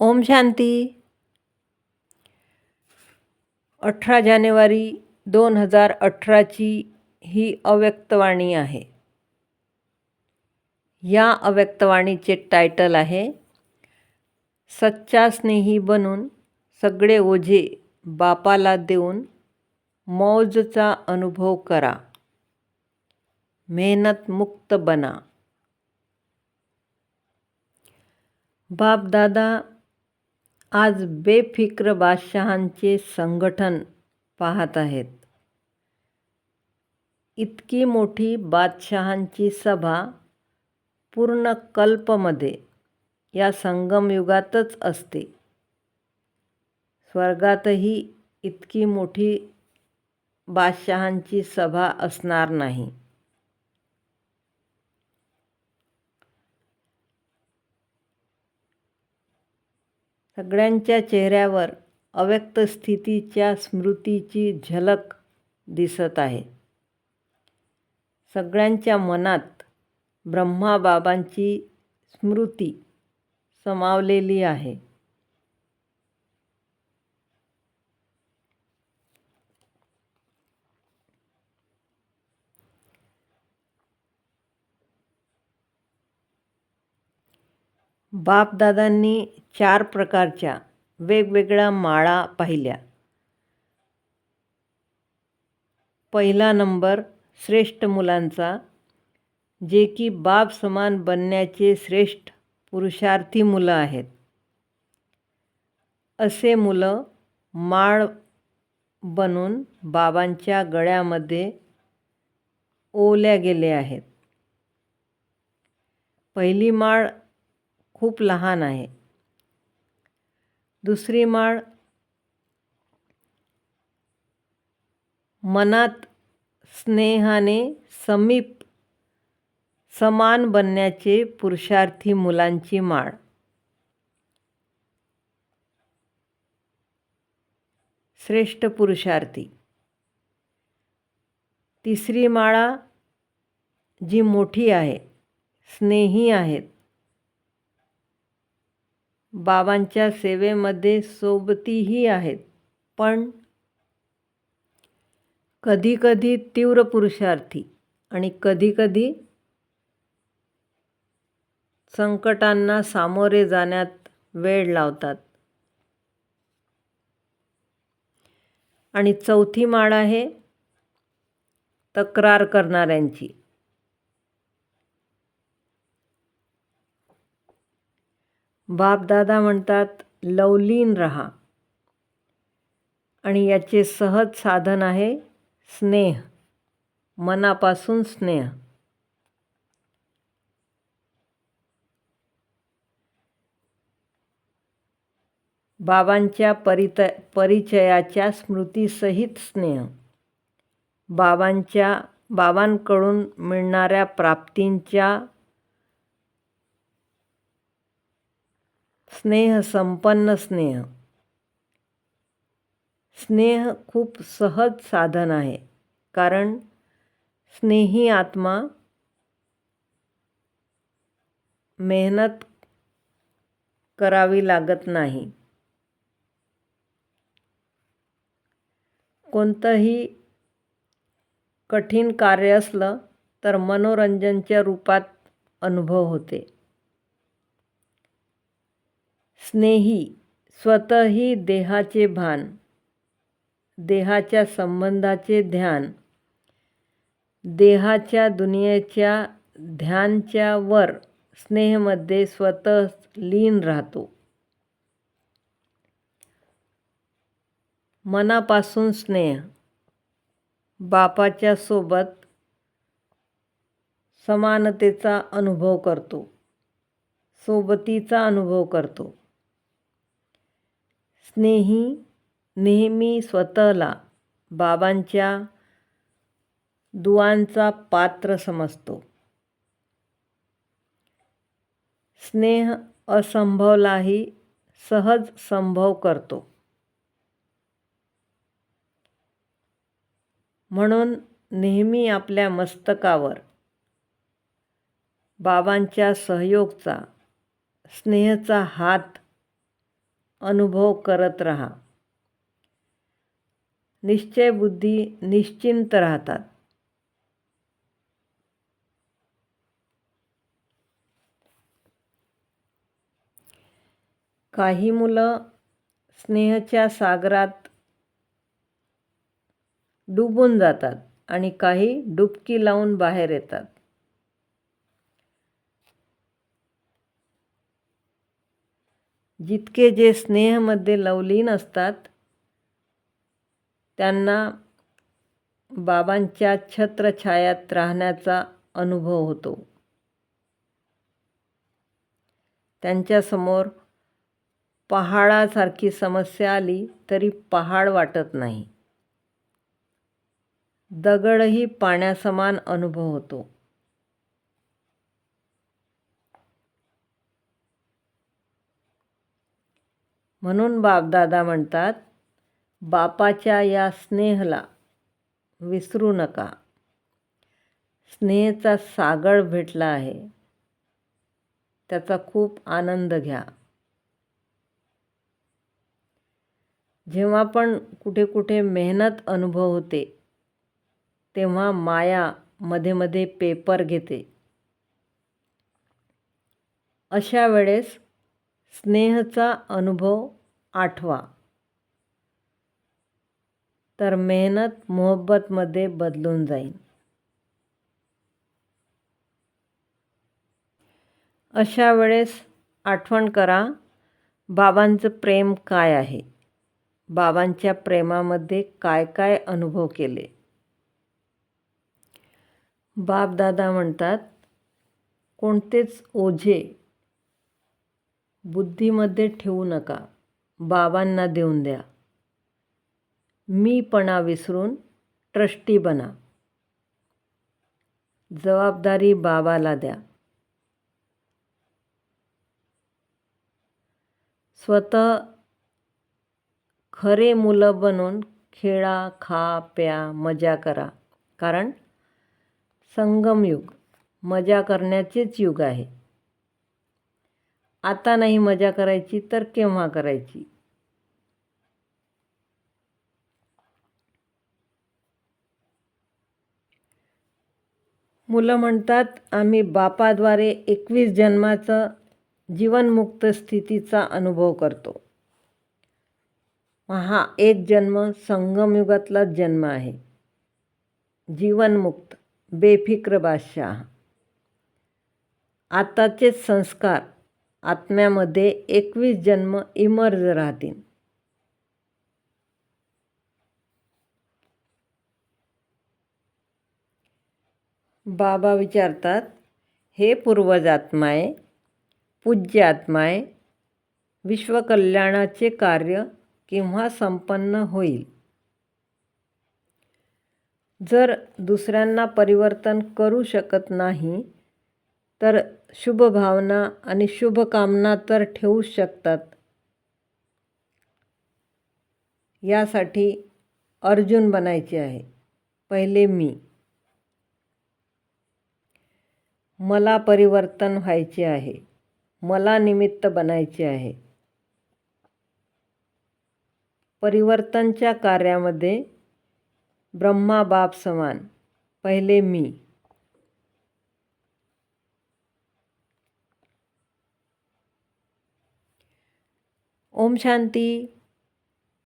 ओम शांती. अठरा जानेवारी दोन हजार अठराची ही अव्यक्तवाणी आहे. या अव्यक्तवाणीचे टायटल आहे सच्चा स्नेही बनून सगळे ओझे बापाला देऊन मौजचा अनुभव करा. मेहनत मुक्त बना. बापदादा आज बेफिक्र बादशहांचे संघटन पाहत आहेत. इतकी मोठी बादशहांची सभा पूर्ण कल्पमध्ये या संगमयुगातच असते. स्वर्गातही इतकी मोठी बादशहांची सभा असणार नाही. सगळ्यांच्या चेहऱ्यावर अव्यक्त स्थितीच्या स्मृतीची झलक दिसत आहे. सगळ्यांच्या मनात ब्रह्माबाबांची स्मृती समावलेली आहे. बापदादांनी चार प्रकारच्या वेगवेगळ्या माळा पाहिल्या. पहिला नंबर श्रेष्ठ मुलांचा जे की बाप समान बनण्याचे श्रेष्ठ पुरुषार्थी मुलं आहेत. असे मुलं माळ बनून बाबांच्या गळ्यामध्ये ओल्या गेले आहेत. पहिली माळ खूप लहान आहे. दुसरी माळ मनात स्नेहाने समीप समान बनण्याचे पुरुषार्थी मुलांची माळ. श्रेष्ठ पुरुषार्थी. तिसरी माळा जी मोठी आहे, स्नेही आहेत. बाबांच्या सेवेमध्ये सोबतीही आहेत. पण कधीकधी तीव्र पुरुषार्थी आणि कधीकधी संकटांना सामोरे जाण्यात वेळ लावतात. आणि चौथी माळ आहे तक्रार करणाऱ्यांची. बापदादा म्हणतात लवलीन रहा. आणि याचे सहज साधन आहे स्नेह मनापासून स्नेह. बाबांच्या परित परिचयाच्या स्मृतीसहित स्नेह. बाबांच्या बाबांकडून मिळणाऱ्या प्राप्तींच्या स्नेह संपन्न स्नेह. स्नेह खूप सहज साधन आहे कारण स्नेही आत्मा मेहनत करावी लागत नाही. कोणतंही कठीण कार्य असलं तर मनोरंजनच्या रूपात अनुभव होते. स्नेही स्वतःही देहाचे भान देहाच्या संबंधाचे ध्यान देहाच्या दुनियेच्या ध्यानच्या वर स्नेहमध्ये स्वतः लीन राहतो. मनापासून स्नेह बापाच्या सोबत समानतेचा अनुभव करतो सोबतीचा अनुभव करतो. स्नेही नेहमी स्वतःला बाबांच्या दुआंचा पात्र समजतो. स्नेह असंभवलाही सहज संभव करतो. म्हणून नेहमी आपल्या मस्तकावर बाबांच्या सहयोगचा स्नेहचा हात अनुभव करत राहा. निश्चय बुद्धी निश्चिंत राहतात. काही मुलं स्नेहाच्या सागरात डुबून जातात आणि काही डुबकी लावून बाहेर येतात. जितके जे स्नेहमध्ये लवलीन असतात त्यांना बाबांच्या छत्रछायात राहण्याचा अनुभव होतो. त्यांच्यासमोर पहाडासारखी समस्या आली तरी पहाड वाटत नाही. दगडही पाण्यासमान अनुभव होतो. म्हणून बापदादा म्हणतात बापाच्या या स्नेहला विसरू नका. स्नेहचा सागळ भेटला आहे. त्याचा खूप आनंद घ्या. जेव्हा पण कुठे कुठे मेहनत अनुभव होते तेव्हा माया मध्ये मध्ये पेपर घेते. अशा वेळेस स्नेहचा अनुभव आठवा. तर मेहनत मोहब्बतमध्ये बदलून जाईल. अशा वेळेस आठवण करा बाबांचं प्रेम काय आहे? बाबांच्या प्रेमामध्ये काय काय अनुभव केले? बापदादा म्हणतात कोणतेच ओझे बुद्धीमध्ये ठेवू नका. बाबांना देऊन द्या. मीपणा विसरून ट्रस्टी बना. जबाबदारी बाबाला द्या. स्वतः खरे मुलं बनून खेळा खा प्या मजा करा. कारण संगमयुग मजा करण्याचेच युग आहे. आता नाही मजा करायची तर केव्हा करायची? मुलं म्हणतात आम्ही बापाद्वारे एकवीस जन्माचं जीवनमुक्त स्थितीचा अनुभव करतो. हा एक जन्म संगमयुगातलाच जन्म आहे. जीवनमुक्त बेफिक्र बादशाह. आताचेच संस्कार आत्म्यामध्ये एकवीस जन्म इमर्ज राहतील. बाबा विचारतात हे पूर्वज आत्माय पूज्य आत्माय विश्वकल्याणाचे कार्य केव्हा संपन्न होईल? जर दुसऱ्यांना परिवर्तन करू शकत नाही तर शुभभावना आणि शुभकामना तर ठेवू शकतात. यासाठी अर्जुन बनायचे आहे. पहिले मी. मला परिवर्तन व्हायचे आहे. मला निमित्त बनायचे आहे. परिवर्तनच्या कार्यामध्ये ब्रह्मा बाप समान. पहिले मी. ओम शांती.